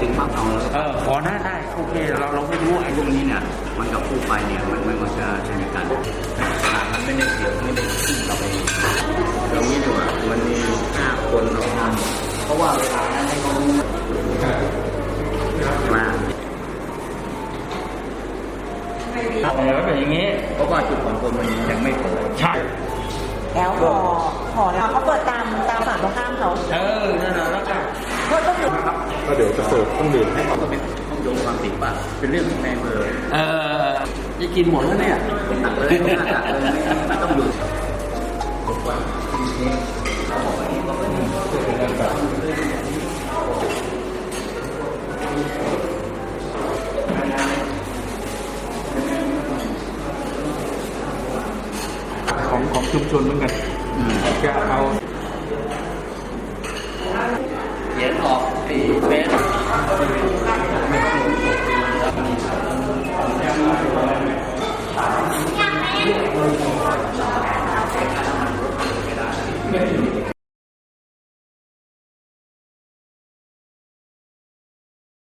ถึงปั๊บเอาแล้วเออขอหน้าได้โอเค เราเราไม่รู้ไอ้พวกนี้เนี่ยมันกับคู่ไปเนี่ยมันมันมันจะสนิทกันขนาดมันไม่ได้เสียไม่ได้ขึ้นเราไปเรานี้ดีกว่ามันมีห้าคนเราทำเพราะว่าเวลานั้นให้เขารู้มาเออแบบอย่างงี้เพราะว่าจุดของคนมันยังไม่เปิดใช่แล้วพอพอแล้วเขาเปิดตามตามฝั่งตรงข้ามเขาเออนั่นแหละแล้วก็ ก็ต้องอยู่ ก็เดี๋ยวจะเสิร์ฟเครื่องดื่มให้เขาก็เป็นต้องโยงความผิดป่ะเป็นเรื่องของในอำเภอเออจะกินหมดแล้วเนี่ยตักเลยตักเลยไม่ต้องอยู่ของของชุมชนเหมือนกันจะเอาเขียนออกสี่เมตร